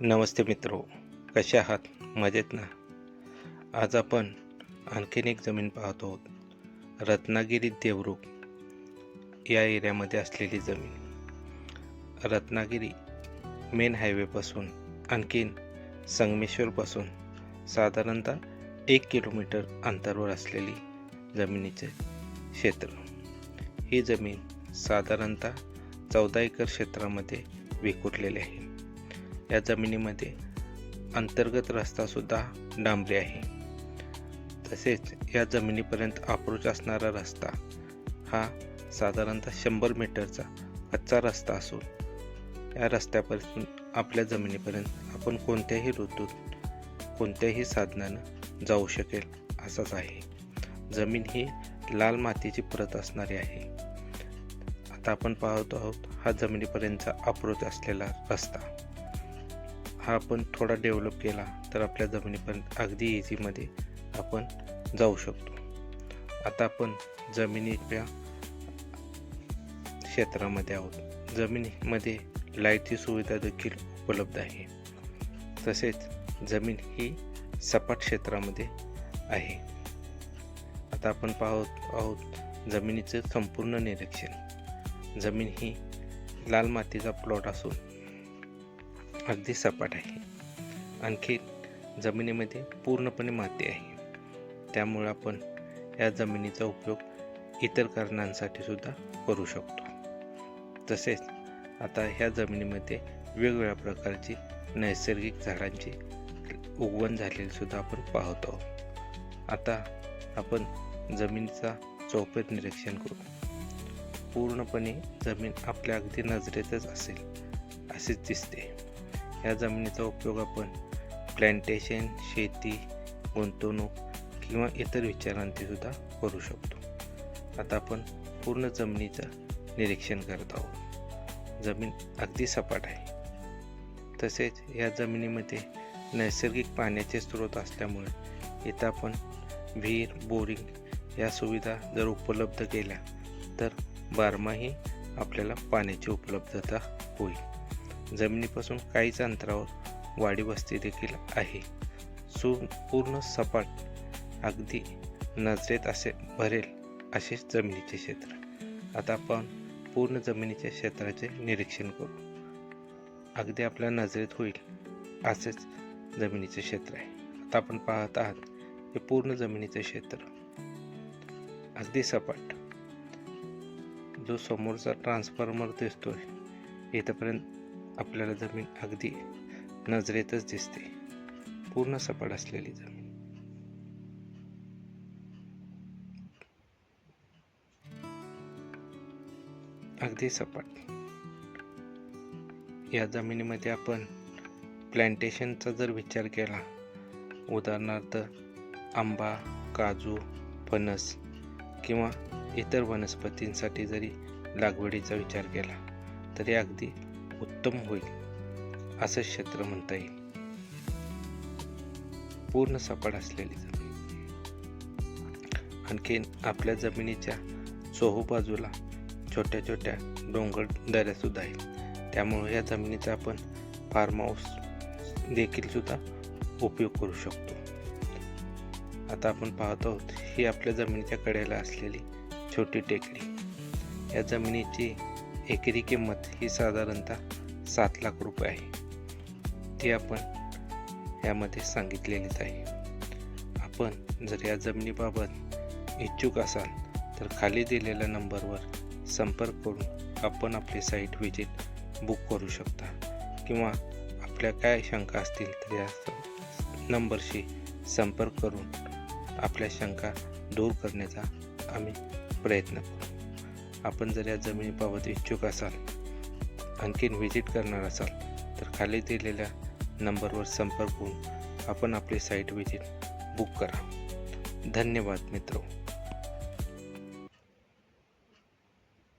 नमस्ते मित्रो कसे आहात? मजेत ना? आज आपण आणखीन एक जमीन पाहतो आहोत रत्नागिरी देवरुख या एरियामध्ये असलेली जमीन. रत्नागिरी मेन हायवेपासून आणखीन संगमेश्वरपासून साधारणतः एक किलोमीटर अंतरावर असलेली जमिनीचे क्षेत्र. ही जमीन साधारणतः चौदा एकर क्षेत्रामध्ये विखुरलेली आहे. या जमिनीमध्ये अंतर्गत रस्तासुद्धा डांबरी आहे. तसेच या जमिनीपर्यंत अप्रोच असणारा रस्ता हा साधारणतः शंभर मीटरचा कच्चा रस्ता असून या रस्त्यापासून आपल्या जमिनीपर्यंत आपण कोणत्याही ऋतूत कोणत्याही साधनानं जाऊ शकेल असाच आहे. जमीन ही लाल मातीची परत असणारी आहे. आता आपण पाहतो आहोत हा जमिनीपर्यंतचा अप्रोच असलेला रस्ता. हा आपण थोडा डेव्हलप केला तर आपल्या जमिनीपर्यंत अगदी इझीमध्ये आपण जाऊ शकतो. आता आपण जमिनीच्या क्षेत्रामध्ये आहोत. जमिनीमध्ये लाईटची सुविधा देखील उपलब्ध आहे. तसेच जमीन ही सपाट क्षेत्रामध्ये आहे. आता आपण पाहत आहोत जमिनीचं संपूर्ण निरीक्षण. जमीन ही लाल मातीचा प्लॉट असून अगदी सपाट आहे. आणखी जमिनीमध्ये पूर्णपणे माती आहे. त्यामुळे आपण या जमिनीचा उपयोग इतर कारणांसाठी सुद्धा करू शकतो. तसेच आता ह्या जमिनीमध्ये वेगवेगळ्या प्रकारची नैसर्गिक झाडांची उगवण झालेली सुद्धा आपण पाहतो आहोत. आता आपण जमिनीचा चौपट निरीक्षण करू. पूर्णपणे जमीन आपल्या अगदी नजरेतच असेल असेच दिसते. या जमिनीचा उपयोग आपण प्लॅन्टेशन शेती गुंतवणूक किंवा इतर विचारांचे सुद्धा करू शकतो. आता आपण पूर्ण जमिनीचं निरीक्षण करत आहोत. जमीन अगदी सपाट आहे. तसेच या जमिनीमध्ये नैसर्गिक पाण्याचे स्रोत असल्यामुळे इथं आपण विहीर बोरिंग या सुविधा जर उपलब्ध केल्या तर बारमाही आपल्याला पाण्याची उपलब्धता होईल. जमिनीपासून काहीच अंतरावर वाडी वस्ती देखील आहे. सु पूर्ण सपाट अगदी नजरेत असे भरेल असेच जमिनीचे क्षेत्र. आता आपण पूर्ण जमिनीच्या क्षेत्राचे निरीक्षण करू. अगदी आपल्या नजरेत होईल असेच जमिनीचे क्षेत्र आहे. आता आपण पाहत आहात हे पूर्ण जमिनीचे क्षेत्र. अगदी सपाट. जो समोरचा ट्रान्सफॉर्मर दिसतोय इथंपर्यंत आपल्याला जमीन अगदी नजरेतच दिसते. पूर्ण सपाट असलेली जमीन. अगदी सपाट. या जमिनीमध्ये आपण प्लॅन्टेशनचा जर विचार केला उदाहरणार्थ आंबा काजू फणस किंवा इतर वनस्पतींसाठी जरी लागवडीचा विचार केला तरी अगदी उत्तम होईल असं क्षेत्र म्हणता येईल. पूर्ण सपाट असलेली जमीन. आणखीन आपल्या जमिनीच्या चोहू बाजूला छोट्या छोट्या डोंगर दऱ्या सुद्धा आहेत. त्यामुळे या जमिनीचा आपण फार्म हाऊस देखील सुद्धा उपयोग करू शकतो. आता आपण पाहत आहोत ही आपल्या जमिनीच्या कडेला असलेली छोटी टेकडी. या जमिनीची एकरी किंमत ही साधारणतः सात लाख रुपये आहे. ती आपण यामध्ये सांगितलेलीच आहे. आपण जर या जमिनीबाबत इच्छुक असाल तर खाली दिलेल्या नंबरवर संपर्क करून आपण आपली साईट व्हिजिट बुक करू शकता. किंवा आपल्या काय शंका असतील तर या नंबरशी संपर्क करून आपल्या शंका दूर करण्याचा आम्ही प्रयत्न करू. आपण जर या जमिनीबाबत इच्छुक असाल आणखीन व्हिजिट करणार असाल तर खाली दिलेल्या नंबरवर संपर्क होऊन आपण आपली साईट व्हिजिट बुक करा. धन्यवाद मित्रो.